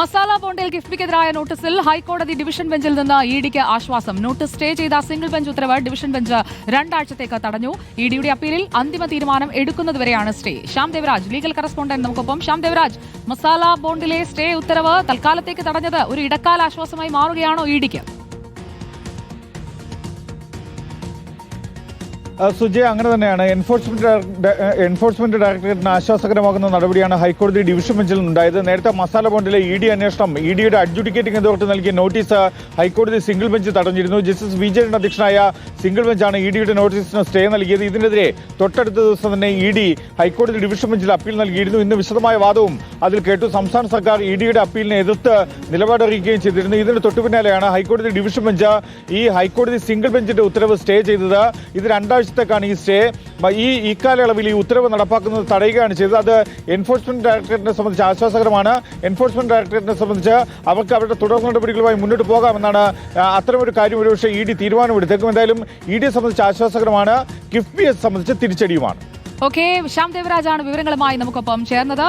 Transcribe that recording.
മസാല ബോണ്ടിൽ കിഫ്ബിക്കെതിരായ നോട്ടീസിൽ ഹൈക്കോടതി ഡിവിഷൻ ബെഞ്ചിൽ നിന്ന് ഇഡിക്ക് ഡിക്ക് ആശ്വാസം. നോട്ടീസ് സ്റ്റേ ചെയ്ത സിംഗിൾ ബെഞ്ച് ഉത്തരവ് ഡിവിഷൻ ബെഞ്ച് രണ്ടാഴ്ചത്തേക്ക് തടഞ്ഞു. ഇ ഡിയുടെ അപ്പീലിൽ അന്തിമ തീരുമാനം എടുക്കുന്നതുവരെയാണ് stay. Shyam Devaraj legal correspondent നമുക്കൊപ്പം. ശ്യാം ദേവരാജ് മസാല ബോണ്ടിലെ സ്റ്റേ ഉത്തരവ് തൽക്കാലത്തേക്ക് തടഞ്ഞത് ഒരു ഇടക്കാല ആശ്വാസമായി മാറുകയാണോ ഇ സുജയ് അങ്ങനെ തന്നെയാണ്. എൻഫോഴ്സ്മെന്റ് എൻഫോഴ്സ്മെന്റ് ഡയറക്ടറേറ്റിന് ആശ്വാസകരമാകുന്ന നടപടിയാണ് ഹൈക്കോടതി ഡിവിഷൻ ബെഞ്ചിൽ നിന്നുണ്ടായത് നേരത്തെ മസാല ബോണ്ടിലെ ഇ ഡി അന്വേഷണം ഇ ഡിയുടെ അഡ്ജുഡിക്കേറ്റിംഗ് അതോറിറ്റി നൽകിയ നോട്ടീസ് ഹൈക്കോടതി സിംഗിൾ ബെഞ്ച് തടഞ്ഞിരുന്നു. ജസ്റ്റിസ് വിജയന്റെ അധ്യക്ഷനായ സിംഗിൾ ബെഞ്ചാണ് ഇ ഡിയുടെ നോട്ടീസിന് സ്റ്റേ നൽകിയത്. ഇതിനെതിരെ തൊട്ടടുത്ത ദിവസം തന്നെ ഇ ഡി ഹൈക്കോടതി ഡിവിഷൻ ബെഞ്ചിൽ അപ്പീൽ നൽകിയിരുന്നു. ഇന്ന് വിശദമായ വാദവും അതിൽ കേട്ടു. സംസ്ഥാന സർക്കാർ ഇ ഡിയുടെ അപ്പീലിനെ എതിർത്ത് നിലപാടറിയിക്കുകയും ചെയ്തിരുന്നു. ഇതിന് തൊട്ടുപിന്നാലെയാണ് ഹൈക്കോടതി ഡിവിഷൻ ബെഞ്ച് ഈ ഹൈക്കോടതി സിംഗിൾ ബെഞ്ചിന്റെ ഉത്തരവ് സ്റ്റേ ചെയ്തത്. ഇത് രണ്ടാഴ്ചത്തേക്കാണ് ഈ സ്റ്റേ ഈ ഇക്കാലയളവിൽ ഈ ഉത്തരവ് നടപ്പാക്കുന്നത് തടയുകയാണ് ചെയ്തത്. അത് എൻഫോഴ്സ്മെന്റ് ഡയറക്ടറേറ്റിനെ സംബന്ധിച്ച് ആശ്വാസകരമാണ്. എൻഫോഴ്സ്മെന്റ് ഡയറക്ടറേറ്റിനെ സംബന്ധിച്ച് അവർക്ക് അവരുടെ തുടർ നടപടികളുമായി മുന്നോട്ട് പോകാമെന്നാണ് അത്തരമൊരു കാര്യം ഒരുപക്ഷെ ഇ ഡി തീരുമാനമെടുത്തേക്കും എന്തായാലും ഇ ഡിയെ സംബന്ധിച്ച് ആശ്വാസകരമാണ്. കിഫ്ബിയെ സംബന്ധിച്ച് തിരിച്ചടിയുമാണ്. ഓക്കെ ശ്യാം ദേവരാജാണ് വിവരങ്ങളുമായി നമുക്കൊപ്പം ചേർന്നത്.